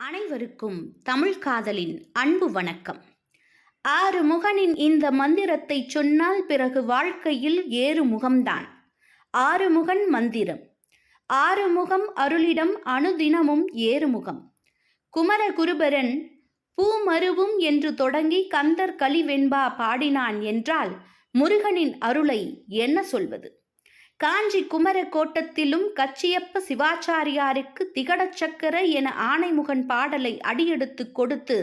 அனைவருக்கும் தமிழ் காதலின் அன்பு வணக்கம். ஆறு முகனின் இந்த மந்திரத்தை சொன்னால் பிறகு வாழ்க்கையில் ஏறு முகம்தான் ஆறுமுகன் மந்திரம். ஆறுமுகம் அருளிடம் அனுதினமும் ஏறுமுகம். குமர குருபரன் பூமருவும் என்று தொடங்கி கந்தர் கலிவெண்பா பாடினான் என்றால் முருகனின் அருளை என்ன சொல்வது? காஞ்சி குமர கோட்டத்திலும் கச்சியப்ப சிவாச்சாரியாருக்கு திகடச் சக்கர என ஆணைமுகன் பாடலை அடியெடுத்து கொடுத்து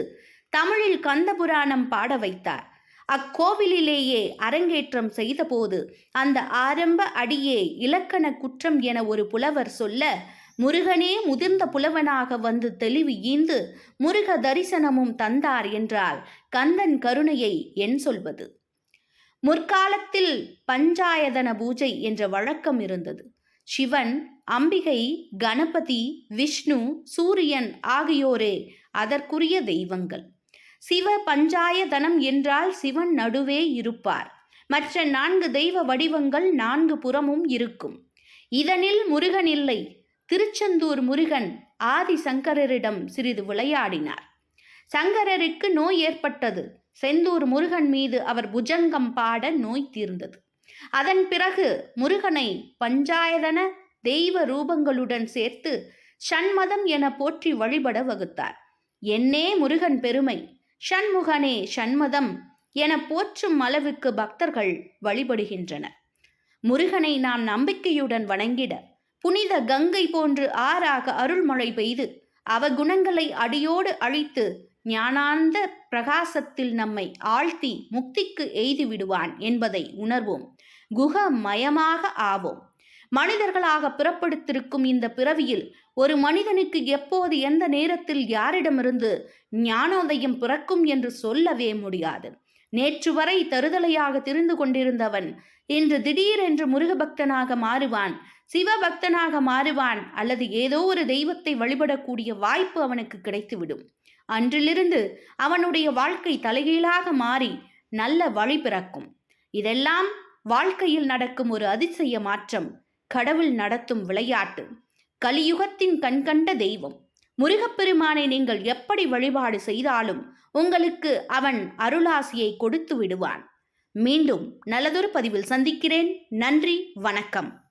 தமிழில் கந்தபுராணம் பாட வைத்தார். அக்கோவிலிலேயே அரங்கேற்றம் செய்தபோது அந்த ஆரம்ப அடியே இலக்கண குற்றம் என ஒரு புலவர் சொல்ல முருகனே முதிர்ந்த புலவனாக வந்து தெளிவு ஈந்து முருக தரிசனமும் தந்தார் என்றால் கந்தன் கருணையை என் சொல்வது. முற்காலத்தில் பஞ்சாயதன பூஜை என்ற வழக்கம் இருந்தது. சிவன் அம்பிகை கணபதி விஷ்ணு சூரியன் ஆகியோரே அதற்குரிய தெய்வங்கள். சிவ பஞ்சாயதனம் என்றால் சிவன் நடுவே இருப்பார். மற்ற நான்கு தெய்வ வடிவங்கள் நான்கு புறமும் இருக்கும். இதனில் முருகன் இல்லை. திருச்செந்தூர் முருகன் ஆதி சங்கரரிடம் சிறிது விளையாடினார். சங்கரருக்கு நோய் ஏற்பட்டது. செந்தூர் முருகன் மீது அவர் புஜங்கம் பாட நோய் தீர்ந்தது. அதன் பிறகு முருகனை பஞ்சாயதன தெய்வ ரூபங்களுடன் சேர்த்து சண்மதம் என போற்றி வழிபட வகுத்தார். என்னே முருகன் பெருமை ஷண்முகனே சண்மதம் என போற்றும் அளவுக்கு பக்தர்கள் வழிபடுகின்றனர். முருகனை நாம் நம்பிக்கையுடன் வணங்கிட புனித கங்கை போன்று ஆறாக அருள்மழை பெய்து அவகுணங்களை அடியோடு அழித்து ஞானாந்த பிரகாசத்தில் நம்மை ஆழ்த்தி முக்திக்கு எய்து விடுவான் என்பதை உணர்வோம். குக மயமாக ஆவோம். மனிதர்களாக பிறப்படுத்திருக்கும் இந்த பிறவியில் ஒரு மனிதனுக்கு எப்போது எந்த நேரத்தில் யாரிடமிருந்து ஞானோதயம் பிறக்கும் என்று சொல்லவே முடியாது. நேற்று வரை தருதலையாக திரிந்து கொண்டிருந்தவன் இன்று திடீரென்று முருகபக்தனாக மாறுவான் சிவபக்தனாக மாறுவான் அல்லது ஏதோ ஒரு தெய்வத்தை வழிபடக்கூடிய வாய்ப்பு அவனுக்கு கிடைத்துவிடும். அன்றிலிருந்து அவனுடைய வாழ்க்கை தலைகீழாக மாறி நல்ல வழி பிறக்கும். இதெல்லாம் வாழ்க்கையில் நடக்கும் ஒரு அதிசய மாற்றம் கடவுள் நடத்தும் விளையாட்டு. கலியுகத்தின் கண்கண்ட தெய்வம். முருகப்பெருமானை நீங்கள் எப்படி வழிபாடு செய்தாலும் உங்களுக்கு அவன் அருளாசியை கொடுத்து விடுவான். மீண்டும் நல்லதொரு பதிவில் சந்திக்கிறேன். நன்றி வணக்கம்.